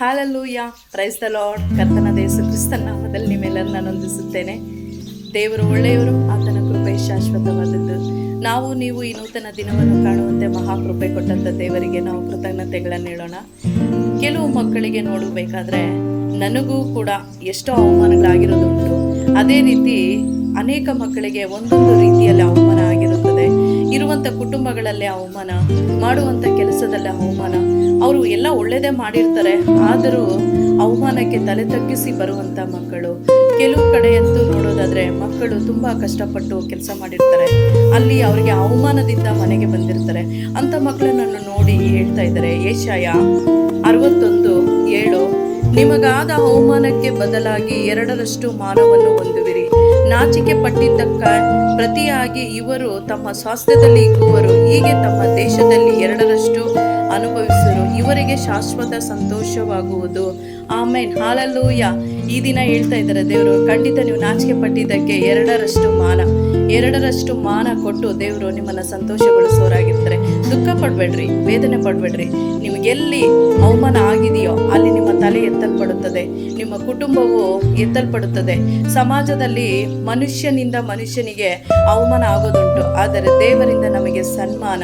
Hallelujah. Praise the lord ಕರ್ತನ ದೇಶ ಕ್ರಿಸ್ತನ ನಾಮದಲ್ಲಿ ನಿಮ್ಮೆಲ್ಲರನ್ನ ಹೊಂದಿಸುತ್ತೇನೆ ದೇವರು ಒಳ್ಳೆಯವರು, ಆತನ ಕೃಪೆ ಶಾಶ್ವತವಾದದ್ದು. ನಾವು, ನೀವು ಈ ನೂತನ ದಿನವನ್ನು ಕಾಣುವಂತೆ ಮಹಾಕೃಪೆ ಕೊಟ್ಟಂತ ದೇವರಿಗೆ ನಾವು ಕೃತಜ್ಞತೆಗಳನ್ನು ಹೇಳೋಣ. ಕೆಲವು ಮಕ್ಕಳಿಗೆ ನೋಡಬೇಕಾದ್ರೆ ನನಗೂ ಕೂಡ ಎಷ್ಟೋ ಅವಮಾನಗಳಾಗಿರೋದುಂಟು. ಅದೇ ರೀತಿ ಅನೇಕ ಮಕ್ಕಳಿಗೆ ಒಂದೊಂದು ರೀತಿಯಲ್ಲಿ ಅವಮಾನ ಆಗಿರುತ್ತದೆ. ಇರುವಂಥ ಕುಟುಂಬಗಳಲ್ಲಿ ಅವಮಾನ ಮಾಡುವಂಥ ಕೆಲಸದಲ್ಲಿ ಅವಮಾನ ಅವರು ಎಲ್ಲ ಒಳ್ಳೆಯದೇ ಮಾಡಿರ್ತಾರೆ, ಆದರೂ ಅವಮಾನಕ್ಕೆ ತಲೆ ತಗ್ಗಿಸಿ ಬರುವಂಥ ಮಕ್ಕಳು. ಕೆಲವು ಕಡೆಯಂತೂ ನೋಡೋದಾದ್ರೆ ಮಕ್ಕಳು ತುಂಬ ಕಷ್ಟಪಟ್ಟು ಕೆಲಸ ಮಾಡಿರ್ತಾರೆ. ಅಲ್ಲಿ ಅವರಿಗೆ ಅವಮಾನದಿಂದ ಮನೆಗೆ ಬಂದಿರ್ತಾರೆ. ಅಂಥ ಮಕ್ಕಳನ್ನು ನೋಡಿ ಹೇಳ್ತಾ ಇದ್ದಾರೆ. ಏಷಾಯ ಅರವತ್ತೊಂದು ಏಳು, ನಿಮಗಾದ ಅವಮಾನಕ್ಕೆ ಬದಲಾಗಿ ಎರಡರಷ್ಟು ಮಾನವನ್ನು ಹೊಂದುವಿರಿ. ನಾಚಿಕೆ ಪಟ್ಟಿದ್ದಕ್ಕ ಪ್ರತಿಯಾಗಿ ಇವರು ತಮ್ಮ ಸ್ವಾಸ್ಥ್ಯದಲ್ಲಿ ಇಕ್ಕುವರು ಹೀಗೆ ತಮ್ಮ ದೇಶದಲ್ಲಿ ಎರಡರಷ್ಟು ಇವರಿಗೆ ಶಾಶ್ವತ ಸಂತೋಷವಾಗುವುದು. ಆಮೇನ್. ಹಾಲಲ್ಲೂಯ್ಯ ಈ ದಿನ ಹೇಳ್ತಾ ಇದ್ದಾರೆ, ದೇವರು, ಖಂಡಿತ ನೀವು ನಾಚಿಕೆ ಪಟ್ಟಿದ್ದಕ್ಕೆ ಎರಡರಷ್ಟು ಮಾನ. ಎರಡರಷ್ಟು ಮಾನ ಕೊಟ್ಟು ದೇವರು ನಿಮ್ಮನ್ನು ಸಂತೋಷಗೊಳಿಸೋರಾಗಿರ್ತಾರೆ. ದುಃಖ ಪಡಬೇಡ್ರಿ, ವೇದನೆ ಪಡಬೇಡ್ರಿ. ನಿಮಗೆಲ್ಲಿ ಅವಮಾನ ಆಗಿದೆಯೋ ಅಲ್ಲಿ ಎತ್ತಲ್ಪಡುತ್ತದೆ. ನಿಮ್ಮ ಕುಟುಂಬವು ಎತ್ತಲ್ಪಡುತ್ತದೆ. ಸಮಾಜದಲ್ಲಿ ಮನುಷ್ಯನಿಂದ ಮನುಷ್ಯನಿಗೆ ಅವಮಾನ ಆಗೋದುಂಟು. ಆದರೆ ದೇವರಿಂದ ನಮಗೆ ಸನ್ಮಾನ,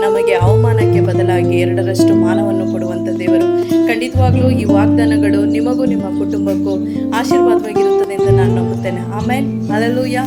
ನಮಗೆ ಅವಮಾನಕ್ಕೆ ಬದಲಾಗಿ ಎರಡರಷ್ಟು ಮಾನವನ್ನು ಕೊಡುವಂಥ ದೇವರು. ಖಂಡಿತವಾಗ್ಲೂ ಈ ವಾಗ್ದಾನಗಳು ನಿಮಗೂ ನಿಮ್ಮ ಕುಟುಂಬಕ್ಕೂ ಆಶೀರ್ವಾದವಾಗಿರುತ್ತದೆ ಎಂದು ನಾನು ನಂಬುತ್ತೇನೆ. ಆಮೇಲೆ ಅಲ್ಲೂಯ